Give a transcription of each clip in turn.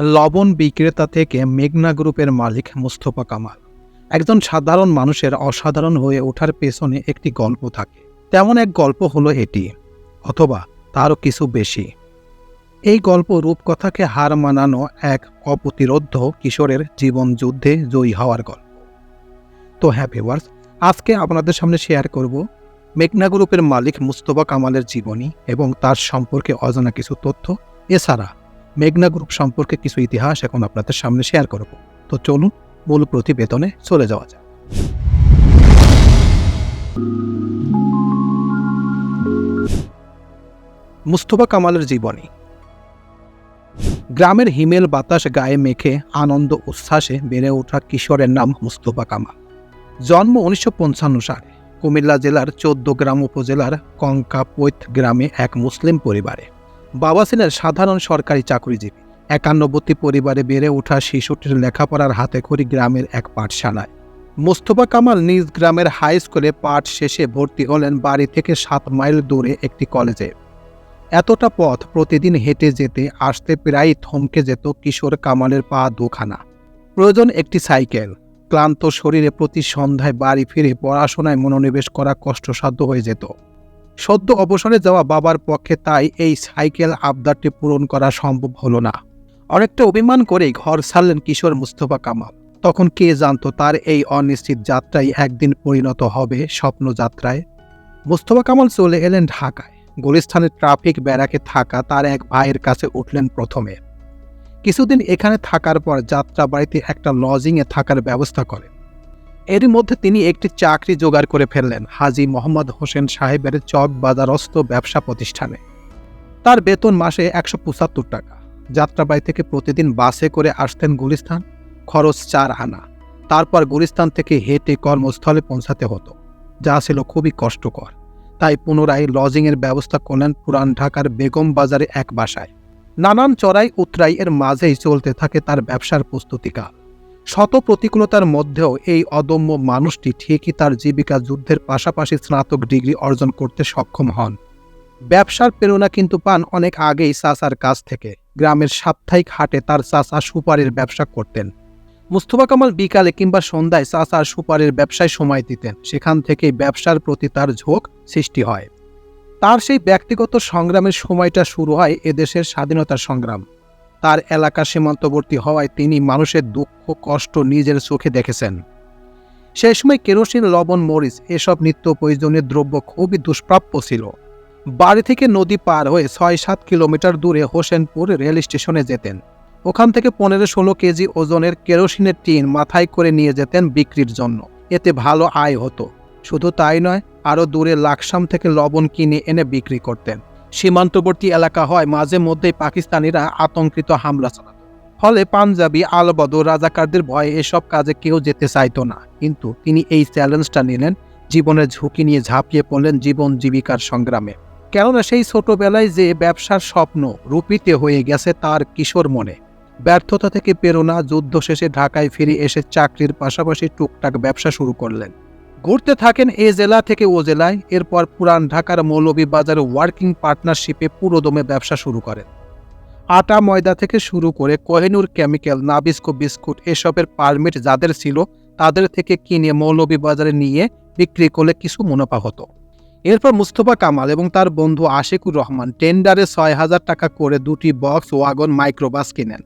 লবণ বিক্রেতা থেকে মেঘনা গ্রুপের মালিক মুস্তফা কামাল। একজন সাধারণ মানুষের অসাধারণ হয়ে ওঠার পেছনে একটি গল্প থাকে। তেমন এক গল্প হলো এটি, অথবা তারও কিছু বেশি। এই গল্প রূপকথাকে হার মানানো এক অপ্রতিরোধ্য কিশোরের জীবন যুদ্ধে জয়ী হওয়ার গল্প। তো হ্যাঁ ভিউয়ার্স আজকে আপনাদের সামনে শেয়ার করব মেঘনা গ্রুপের মালিক মুস্তফা কামালের জীবনী এবং তার সম্পর্কে অজানা কিছু তথ্য। এছাড়া মেঘনা গ্রুপ সম্পর্কে কিছু ইতিহাস এখন আপনাদের সামনে শেয়ার করব। তো চলুন মূল প্রতিবেদনে চলে যাওয়া যাক। মুস্তফা কামালের জীবনী। গ্রামের হিমেল বাতাস গায়ে মেখে আনন্দ উচ্ছ্বাসে বেড়ে ওঠা কিশোরের নাম মুস্তফা কামাল। জন্ম উনিশশো পঞ্চান্ন সালে কুমিল্লা জেলার চোদ্দ গ্রাম উপজেলার কঙ্কাপৈত গ্রামে এক মুসলিম পরিবারে। বাবা ছিলেন সাধারণ সরকারি চাকরিজীবী। একান্নবর্তী পরিবারে বেড়ে ওঠা শিশুটির লেখাপড়ার হাতে খড়ি গ্রামের এক পাঠশালায়। মোস্তফা কামাল নিজ গ্রামের হাই স্কুলে পাঠ শেষে ভর্তি হলেন বাড়ি থেকে সাত মাইল দূরে একটি কলেজে। এতটা পথ প্রতিদিন হেঁটে যেতে, আসতে প্রায় থমকে যেত কিশোর কামালের পা দুখানা। প্রয়োজন একটি সাইকেল। ক্লান্ত শরীরে প্রতি সন্ধ্যায় বাড়ি ফিরে পড়াশোনায় মনোনিবেশ করা কষ্টসাধ্য হয়ে যেত। সদ্য অবসরে যাওয়া বাবার পক্ষে তাই এই সাইকেল আবদারটি পূরণ করা সম্ভব হলো না। অনেকটা অভিমান করেই ঘর ছাড়লেন কিশোর মুস্তফা কামাল। তখন কে জানতো তার এই অনিশ্চিত যাত্রাই একদিন পরিণত হবে স্বপ্ন যাত্রায় মুস্তফা কামাল চলে এলেন ঢাকায়। গুলিস্থানের ট্রাফিক ব্যারাকে থাকা তার এক ভাইয়ের কাছে উঠলেন প্রথমে। কিছুদিন এখানে থাকার পর যাত্রাবাড়িতে একটা লজিংয়ে থাকার ব্যবস্থা করেন। এরই মধ্যে তিনি একটি চাকরি জোগাড় করে ফেললেন হাজি মোহাম্মদ হোসেন সাহেবের চক বাজারস্থ ব্যবসা প্রতিষ্ঠানে। তার বেতন মাসে একশো পঁচাত্তর টাকা। যাত্রাবাড়ি থেকে প্রতিদিন বাসে করে আসতেন গুলিস্তান। খরচ চার আনা। তারপর গুলিস্তান থেকে হেঁটে কর্মস্থলে পৌঁছাতে হতো। যা ছিল খুবই কষ্টকর। তাই পুনরায় লজিংয়ের ব্যবস্থা করলেন পুরান ঢাকার বেগম বাজারে এক বাসায়। নানান চড়াই উতরাই এর মাঝেই চলতে থাকে তার ব্যবসার প্রস্তুতিকাল। শত প্রতিকূলতার মধ্যেও এই অদম্য মানুষটি ঠিকই তার জীবিকা যুদ্ধের পাশাপাশি স্নাতক ডিগ্রি অর্জন করতে সক্ষম হন। ব্যবসার প্রেরণা কিন্তু পান অনেক আগেই চাচার কাছ থেকে। গ্রামের সাপ্তাহিক হাটে তার চাচা সুপারির ব্যবসা করতেন। মুস্তফা কামাল বিকালে কিংবা সন্ধ্যায় চাচার সুপারির ব্যবসায় সময় দিতেন। সেখান থেকেই ব্যবসার প্রতি তার ঝোঁক সৃষ্টি হয়। তার সেই ব্যক্তিগত সংগ্রামের সময়টা শুরু হয় এদেশের স্বাধীনতার সংগ্রাম। তার এলাকা সীমান্তবর্তী হওয়ায় তিনি মানুষের দুঃখ, কষ্ট নিজের চোখে দেখেছেন। সেই সময় কেরোসিন, লবণ, মরিচ এসব নিত্য প্রয়োজনীয় দ্রব্য খুবই দুষ্প্রাপ্য ছিল। বাড়ি থেকে নদী পার হয়ে ছয় সাত কিলোমিটার দূরে হোসেনপুর রেল স্টেশনে যেতেন। ওখান থেকে পনেরো ষোলো কেজি ওজনের কেরোসিনের টিন মাথায় করে নিয়ে যেতেন বিক্রির জন্য। এতে ভালো আয় হতো। শুধু তাই নয়, আরও দূরে লাকসাম থেকে লবণ কিনে এনে বিক্রি করতেন। সীমান্তবর্তী এলাকা হয়, মাঝে মধ্যেই পাকিস্তানিরা আতঙ্কিত হামলা চালাত। ফলে পাঞ্জাবি, আলবদর, রাজাকারদের ভয়ে এসব কাজে কেউ যেতে চাইতো না। কিন্তু তিনি এই চ্যালেঞ্জটা নিলেন, জীবনের ঝুঁকি নিয়ে ঝাঁপিয়ে পড়লেন জীবন জীবিকার সংগ্রামে। কেননা সেই ছোটবেলায় যে ব্যবসার স্বপ্ন রূপিতে হয়ে গেছে তার কিশোর মনে। ব্যর্থতা থেকে প্রেরণা, যুদ্ধ শেষে ঢাকায় ফিরে এসে চাকরির পাশাপাশি টুকটাক ব্যবসা শুরু করলেন। ঘুরতে থাকেন এ জেলা থেকে ও জেলায়। এরপর পুরান ঢাকার মৌলভীবাজার ওয়ার্কিং পার্টনারশিপে পুরোদমে ব্যবসা শুরু করেন। আটা ময়দা থেকে শুরু করে কোহেনুর কেমিক্যাল, নাবিস্কো বিস্কুট এসবের পারমিট যাদের ছিল, তাদের থেকে কিনে মৌলভীবাজারে নিয়ে বিক্রি করলে কিছু মুনাফা হতো। এরপর মুস্তফা কামাল এবং তার বন্ধু আশিকুর রহমান টেন্ডারে ছয় হাজার টাকা করে দুটি বক্স ওয়াগন মাইক্রোবাস কিনেন।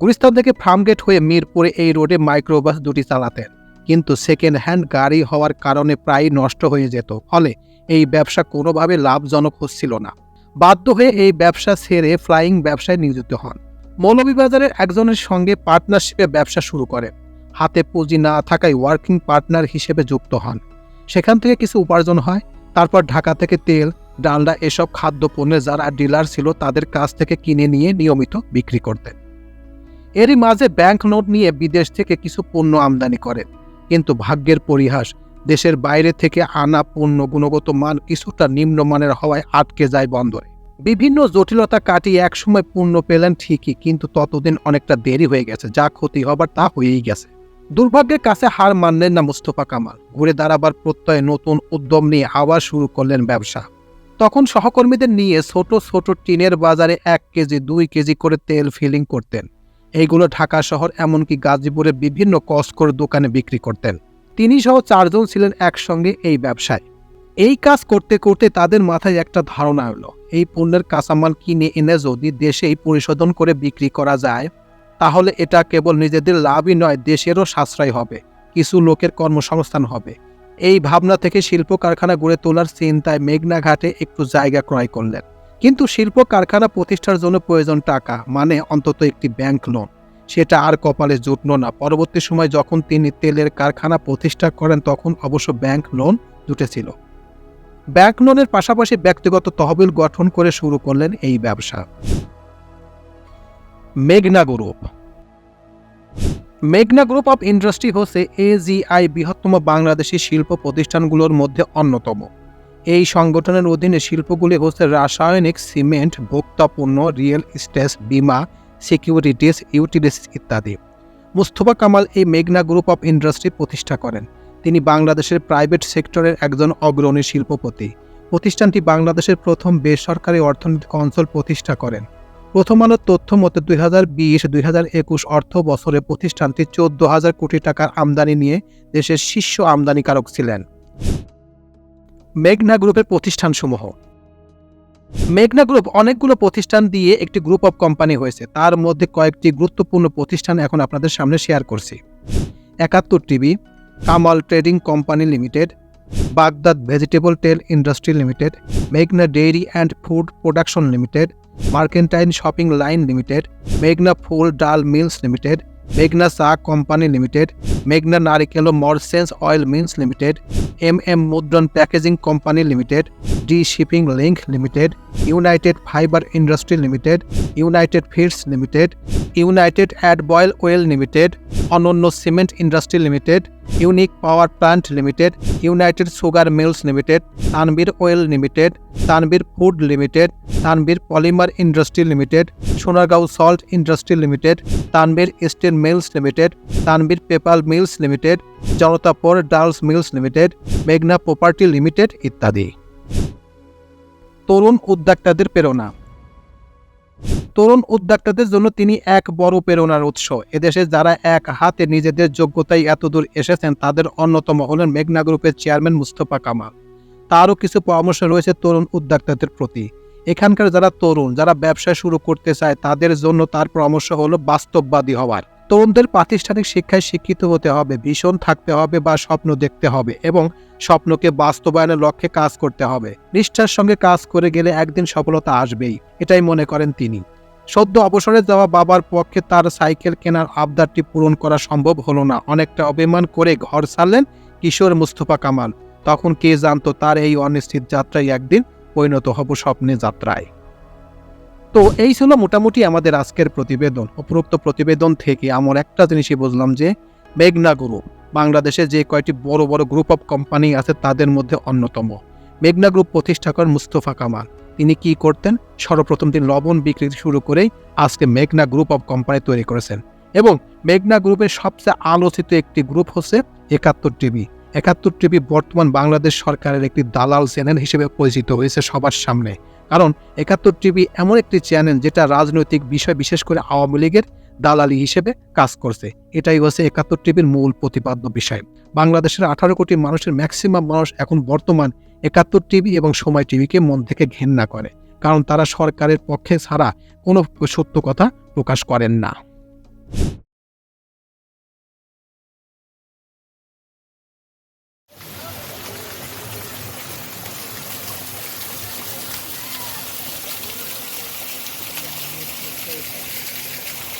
গুলিস্তান থেকে ফার্মগেট হয়ে মিরপুরে এই রোডে মাইক্রোবাস দুটি চালাতেন। কিন্তু সেকেন্ড হ্যান্ড গাড়ি হওয়ার কারণে প্রায় নষ্ট হয়ে যেত। ফলে এই ব্যবসা কোনোভাবে লাভজনক হচ্ছিল না। বাধ্য হয়ে এই ব্যবসা ছেড়ে ফ্লাইং ব্যবসায় নিয়োজিত হন। মৌলভীবাজারের একজনের সঙ্গে পার্টনারশিপে ব্যবসা শুরু করেন হাতে পুঁজি না থাকায় ওয়ার্কিং পার্টনার হিসেবে যুক্ত হন। সেখান থেকে কিছু উপার্জন হয়, তারপর ঢাকা থেকে তেল, ডালডা এসব খাদ্য খাদ্যপণ্যের যারা ডিলার ছিল তাদের কাছ থেকে কিনে নিয়ে নিয়মিত বিক্রি করতেন। এরই মাঝে ব্যাংক নোট নিয়ে বিদেশ থেকে কিছু পণ্য আমদানি করেন কিন্তু ভাগ্যের পরিহাস, দেশের বাইরে থেকে আনা পণ্য গুণগত মান কিছুটা নিম্নমানের হওয়ায় আটকে যায় বন্দরে। বিভিন্ন জটিলতা কাটিয়ে একসময় পণ্য পেলেন ঠিকই, কিন্তু ততদিন অনেকটা দেরি হয়ে গেছে, যা ক্ষতি হবার তা হয়েই গেছে। দুর্ভাগ্যের কাছে হার মানলেন না মুস্তফা কামাল। ঘুরে দাঁড়াবার প্রত্যয়ে নতুন উদ্যম নিয়ে আবার শুরু করলেন ব্যবসা। তখন সহকর্মীদের নিয়ে ছোট ছোট টিনের বাজারে এক কেজি, দুই কেজি করে তেল ফিলিং করতেন। এইগুলো ঢাকা শহর এমনকি গাজীপুরে বিভিন্ন কস্কোর দোকানে বিক্রি করতেন। তিনি সহ চারজন ছিলেন একসঙ্গে এই ব্যবসায়। এই কাজ করতে করতে তাদের মাথায় একটা ধারণা এলো, এই পণ্যের কাঁচামাল কিনে এনে যদি দেশেই পরিশোধন করে বিক্রি করা যায়, তাহলে এটা কেবল নিজেদের লাভই নয়, দেশেরও সাশ্রয় হবে, কিছু লোকের কর্মসংস্থান হবে। এই ভাবনা থেকে শিল্প কারখানা গড়ে তোলার চিন্তায় মেঘনাঘাটে একটু জায়গা ক্রয় করলেন। কিন্তু শিল্প কারখানা প্রতিষ্ঠার জন্য প্রয়োজন টাকা মানে অন্তত একটি ব্যাংক লোন। সেটা আর কপালে জুটল না। পরবর্তী সময় যখন তিনি তেলের কারখানা প্রতিষ্ঠা করেন, তখন অবশ্য ব্যাংক লোন জুটেছিল। ব্যাংক লোনের পাশাপাশি ব্যক্তিগত তহবিল গঠন করে শুরু করলেন এই ব্যবসা। মেঘনা গ্রুপ। মেঘনা গ্রুপ অফ ইন্ডাস্ট্রি হচ্ছে এজিআই বৃহত্তম বাংলাদেশি শিল্প প্রতিষ্ঠানগুলোর মধ্যে অন্যতম। এই সংগঠনের অধীনে শিল্পগুলি হচ্ছে রাসায়নিক, সিমেন্ট ভোক্তাপণ্য রিয়েল এস্টেট, বিমা সিকিউরিটিস ইউটিলিটিস ইত্যাদি। মুস্তফা কামাল এই মেঘনা গ্রুপ অফ ইন্ডাস্ট্রি প্রতিষ্ঠা করেন। তিনি বাংলাদেশের প্রাইভেট সেক্টরের একজন অগ্রণী শিল্পপতি। প্রতিষ্ঠানটি বাংলাদেশের প্রথম বেসরকারি অর্থনৈতিক অঞ্চল প্রতিষ্ঠা করেন। প্রথম আলোর তথ্য মতে, দুই হাজার বিশ, দুই হাজার একুশ অর্থ বছরে প্রতিষ্ঠানটি চোদ্দ হাজার কোটি টাকার আমদানি নিয়ে দেশের শীর্ষ আমদানিকারক ছিলেন। মেঘনা গ্রুপের প্রতিষ্ঠানসমূহ। মেঘনা গ্রুপ অনেকগুলো প্রতিষ্ঠান দিয়ে একটি গ্রুপ অফ কোম্পানি হয়েছে। তার মধ্যে কয়েকটি গুরুত্বপূর্ণ প্রতিষ্ঠান এখন আপনাদের সামনে শেয়ার করছি। একাত্তর TV, Kamal trading company limited, Baghdad vegetable টেল ইন্ডাস্ট্রি লিমিটেড, মেঘনা dairy and food production limited, মার্কেন্টাইন shopping line limited, মেঘনা ফুল ডাল মিলস লিমিটেড মেঘনা চা কোম্পানি লিমিটেড মেঘনা নারিকেল ও মরসেন্স oil mills limited M M মুদ্রণ packaging company limited D shipping link limited united fibre industry limited united feeds limited united edible oil limited Ananya cement industry limited unique power plant limited, united sugar mills limited, Tanvir oil limited, Tanvir food limited, Tanvir polymer industry limited, Sonargaon salt industry limited, Tanvir steel mills limited, Tanvir paper mills limited, Janatapur ডালস mills limited, মেঘনা property limited ইত্যাদি। তরুণ উদ্যোক্তাদের প্রেরণা। তরুণ উদ্যোক্তাদের জন্য তিনি এক বড় প্রেরণার উৎস। এদেশে যারা এক হাতে নিজেদের যোগ্যতায় এতদূর এসেছেন, তাদের অন্যতম হলেন মেঘনা গ্রুপের চেয়ারম্যান মুস্তফা কামাল। তারও কিছু পরামর্শ রয়েছে তরুণ উদ্যোক্তাদের প্রতি। এখানকার যারা তরুণ, যারা ব্যবসা শুরু করতে চায়, তাদের জন্য তার পরামর্শ হলো বাস্তববাদী হওয়ার। তরুণদের প্রাতিষ্ঠানিক শিক্ষায় শিক্ষিত হতে হবে, ভীষণ থাকতে হবে বা স্বপ্ন দেখতে হবে এবং স্বপ্নকে বাস্তবায়নের লক্ষ্যে কাজ করতে হবে। নিষ্ঠার সঙ্গে কাজ করে গেলে একদিন সফলতা আসবেই, এটাই মনে করেন তিনি। সদ্য অবসরে যাওয়া বাবার পক্ষে তার সাইকেল কেনার আবদারটি পূরণ করা সম্ভব হলো না। অনেকটা অভিমান করে ঘর ছাড়লেন কিশোর মুস্তফা কামাল। তখন কে জানতো তার এই অনিশ্চিত যাত্রায় একদিন পরিণত হব স্বপ্নে যাত্রায়। তো এই ছিল মোটামুটি আমাদের আজকের প্রতিবেদন। উপরোক্ত প্রতিবেদন থেকে আমার একটা জিনিসই বুঝলাম যে, মেঘনা গ্রুপ বাংলাদেশে যে কয়টি বড় বড় গ্রুপ অফ কোম্পানি আছে তাদের মধ্যে অন্যতম। মেঘনা গ্রুপ প্রতিষ্ঠা করেন মুস্তফা কামাল। তিনি কি করতেন? সর্বপ্রথম তিনি লবণ বিক্রি শুরু করেই আজকে মেঘনা গ্রুপ অফ কোম্পানি তৈরি করেছেন। এবং মেঘনা গ্রুপের সবচেয়ে আলোচিত একটি গ্রুপ হচ্ছে একাত্তর টিভি। একাত্তর টিভি বর্তমান বাংলাদেশ সরকারের একটি দালাল চ্যানেল হিসেবে পরিচিত হয়েছে সবার সামনে। কারণ একাত্তর টিভি এমন একটি চ্যানেল যেটা রাজনৈতিক বিষয় বিশেষ করে আওয়ামী লীগের দালালি হিসেবে কাজ করছে। এটাই হচ্ছে একাত্তর টিভির মূল প্রতিপাদ্য বিষয়। বাংলাদেশের আঠারো কোটি মানুষের ম্যাক্সিমাম মানুষ এখন বর্তমান একাত্তর টিভি এবং সময় টিভিকে মন থেকে ঘেন্না করে, কারণ তারা সরকারের পক্ষে ছাড়া কোনো সত্য কথা প্রকাশ করেন না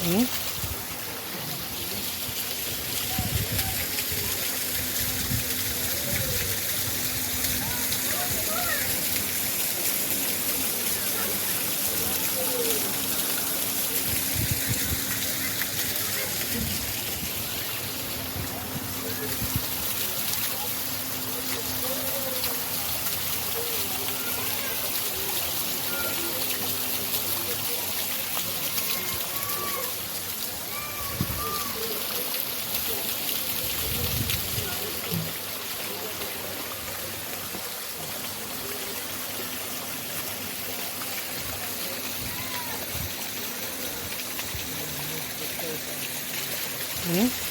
Mm-hmm. Okay.